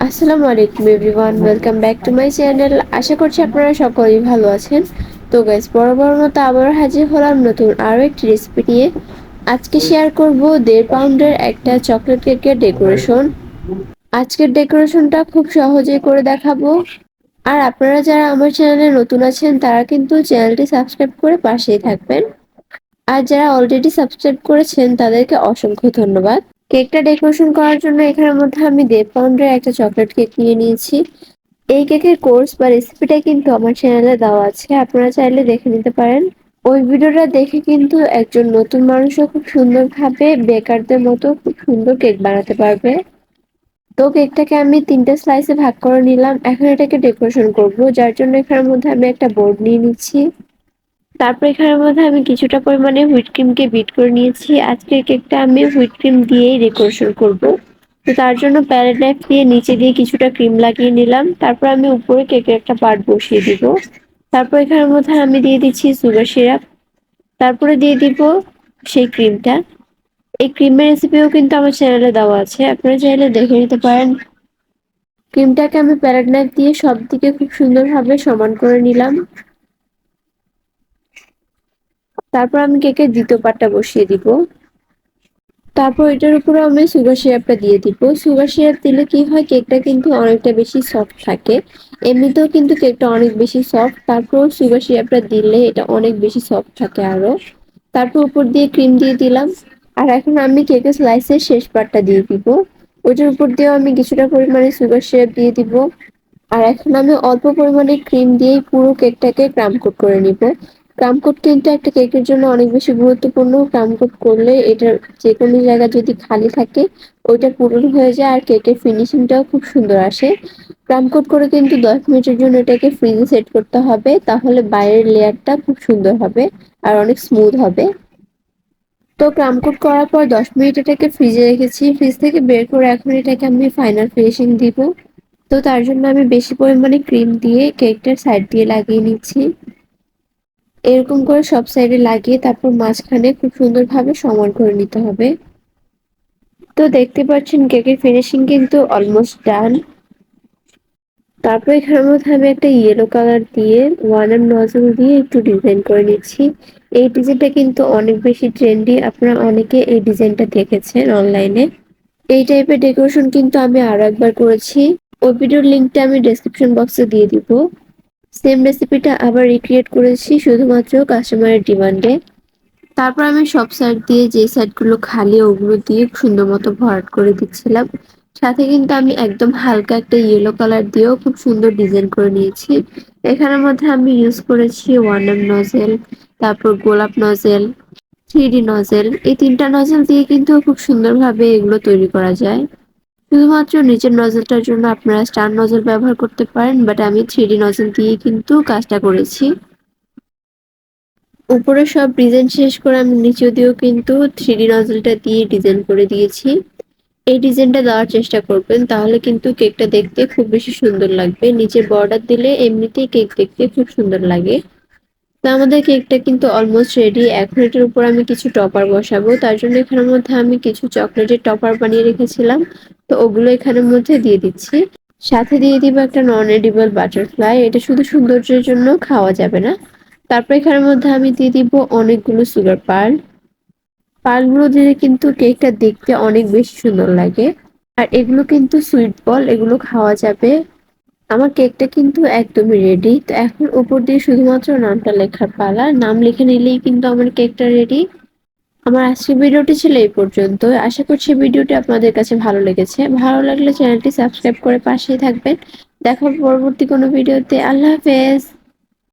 আসসালামু আলাইকুম everyone welcome back to my channel আশা করছি আপনারা সকলেই ভালো আছেন। তো গাইজ বরাবর মতো আবারও হাজির হলাম নতুন আরও একটি রেসিপি নিয়ে। আজকে শেয়ার করব দেড় পাউন্ডের একটা চকলেট কেকের ডেকোরেশন আজকের ডেকোরেশনটা খুব সহজেই করে দেখাবো। আর আপনারা যারা আমার চ্যানেলে নতুন আছেন, তারা কিন্তু চ্যানেলটি সাবস্ক্রাইব করে পাশেই থাকবেন। আর যারা অলরেডি সাবস্ক্রাইব করেছেন, তাদেরকে অসংখ্য ধন্যবাদ। কেকটা ডেকোরেশন করার জন্য এখানের মধ্যে আমি দেড় পাউন্ডের একটা চকলেট কেক নিয়ে নিয়েছি। এই কেকের কোর্স বা রেসিপিটা কিন্তু আমার চ্যানেলে দেওয়া আছে, আপনারা চাইলে দেখে নিতে পারেন। ওই ভিডিওটা দেখে কিন্তু একজন নতুন মানুষও খুব সুন্দরভাবে বেকারদের মতো খুব সুন্দর কেক বানাতে পারবে। তো কেকটাকে আমি তিনটে স্লাইসে ভাগ করে নিলাম, এখন এটাকে ডেকোরেশন করব, যার জন্য এখানের মধ্যে আমি একটা বোর্ড নিয়ে নিচ্ছি। তারপর এখানের মধ্যে আমি কিছুটা পরিমাণে হুইট ক্রিমকে বিট করে নিয়েছি। আজকের কেকটা আমি হুইট ক্রিম দিয়েই ডেকোরেশন করব। তো তার জন্য প্যালেট নাইফ দিয়ে নিচে দিয়ে কিছুটা ক্রিম লাগিয়ে নিলাম। তারপর আমি উপরে কেকের একটা পার্ট বসিয়ে দিব। তারপর এখানের মধ্যে আমি দিয়ে দিচ্ছি সুগার সিরাপ। তারপরে দিয়ে দিব সেই ক্রিমটা। এই ক্রিমের রেসিপিও কিন্তু আমার চ্যানেলে দেওয়া আছে। আপনারা চাইলে দেখে নিতে পারেন। ক্রিমটাকে আমি প্যালেট নাইফ দিয়ে সব দিকে খুব সুন্দরভাবে সমান করে নিলাম। তারপর আমি কেকের দ্বিতীয় পাটটা বসিয়ে দিব। তারপর এটার উপরে আমি সুগার সিরাপটা দিয়ে দিব। সুগার সিরাপ দিলে কি হয়, কেকটা কিন্তু অনেকটা বেশি সফট থাকে। এমনিতেও কিন্তু কেকটা অনেক বেশি সফট তারপর সুগার সিরাপটা দিলে এটা অনেক বেশি সফট থাকে আরও। তারপর উপর দিয়ে ক্রিম দিয়ে দিলাম। আর এখন আমি কেকের স্লাইসের শেষ পাটটা দিয়ে দিব। ওটার উপর দিয়েও আমি কিছুটা পরিমাণে সুগার সিরাপ দিয়ে দিব। আর এখন আমি অল্প পরিমাণে ক্রিম দিয়ে পুরো কেকটাকে ক্রাম কোট করে নিব। ক্রামকোট কিন্তু একটা কেকের জন্য অনেক বেশি গুরুত্বপূর্ণ। ক্রামকোট করলে এটার যে কোনো জায়গা যদি খালি থাকে, ওইটা পূরণ হয়ে যায় আর কেকের ফিনিশিংটাও খুব সুন্দর আসে। ক্রামকোট করে কিন্তু দশ মিনিটের জন্য এটাকে ফ্রিজে সেট করতে হবে, তাহলে বাইরের লেয়ারটা খুব সুন্দর হবে আর অনেক স্মুথ হবে। তো ক্রামকোট করার পর দশ মিনিট এটাকে ফ্রিজে রেখেছি। ফ্রিজ থেকে বের করে এখন এটাকে আমি ফাইনাল ফিনিশিং দিব। তো তার জন্য আমি বেশি পরিমাণে ক্রিম দিয়ে কেকটার সাইড দিয়ে লাগিয়ে নিচ্ছি। এরকম করে সব সাইডে লাগিয়ে তারপর মাঝখানে খুব সুন্দরভাবে সমান করে নিতে হবে। তো দেখতে পাচ্ছেন কেকের ফিনিশিং কিন্তু অলমোস্ট ডান তারপর এখানের মধ্যে আমি একটা ইয়েলো কালার দিয়ে ওয়ান এম নজল দিয়ে একটু ডিজাইন করে নিচ্ছি। এই ডিজাইনটা কিন্তু অনেক বেশি ট্রেন্ডি আপনারা অনেকে এই ডিজাইনটা দেখেছেন অনলাইনে এই টাইপের ডেকোরেশন কিন্তু আমি আরও একবার করেছি। ওই ভিডিওর লিঙ্কটা আমি ডেসক্রিপশন বক্সে দিয়ে দিব। সেম রেসিপিটা আবার রিক্রিয়েট করেছি শুধুমাত্র কাস্টমারের ডিমান্ডে তারপর আমি সব সাইড দিয়ে যে সাইডগুলো খালি, ওগুলো দিয়ে সুন্দর মতো ভরাট করে দিচ্ছিলাম। সাথে কিন্তু আমি একদম হালকা একটা ইয়েলো কালার দিয়েও খুব সুন্দর ডিজাইন করে নিয়েছি। এখানের মধ্যে আমি ইউজ করেছি ওয়ান এম নজেল তারপর গোলাপ নজেল থ্রি নজেল এই তিনটা নজেল দিয়ে কিন্তু খুব সুন্দরভাবে এগুলো তৈরি করা যায়। শুধুমাত্র নিচের নজলটার জন্য আপনারা স্টার নজল ব্যবহার করতে পারেন বাট আমি থ্রি নজল দিয়ে কিন্তু কাজটা করেছি। উপরে সব ডিজাইন শেষ করে আমি নিচে দিয়েও কিন্তু থ্রি নজলটা দিয়ে ডিজাইন করে দিয়েছি। এই ডিজাইনটা দেওয়ার চেষ্টা করবেন, তাহলে কিন্তু কেকটা দেখতে খুব বেশি সুন্দর লাগবে। নিচে বর্ডার দিলে এমনিতেই কেক দেখতে খুব সুন্দর লাগে। তো আমাদের কেকটা কিন্তু অলমোস্ট রেডি এখন এটার উপর আমি কিছু টপার বসাবো। তার জন্য এখানের মধ্যে আমি কিছু চকলেটের টপার বানিয়ে রেখেছিলাম। তো ওগুলো এখানের মধ্যে দিয়ে দিচ্ছি। সাথে দিয়ে দিব একটা নন এডিবল বাটারফ্লাই এটা শুধু সৌন্দর্যের জন্য খাওয়া যাবে না। তারপর এখানের মধ্যে আমি দিয়ে দিব অনেকগুলো সুগার পার্ল পার্লগুলো দিলে কিন্তু কেকটা দেখতে অনেক বেশি সুন্দর লাগে। আর এগুলো কিন্তু সুইট বল এগুলো খাওয়া যাবে। আমার কেকটা কিন্তু একদমই রেডি তো এখন উপর দিয়ে শুধুমাত্র নামটা লেখার পালা। নাম লিখে নিলেই কিন্তু আমার কেকটা রেডি আমার আজকের ভিডিওটি ছিল এই পর্যন্ত আশা করছি ভিডিওটি আপনাদের কাছে ভালো লেগেছে। ভালো লাগলে চ্যানেলটি সাবস্ক্রাইব করে পাশেই থাকবেন। দেখা পরবর্তী কোনো ভিডিওতে। আল্লাহ হাফেজ।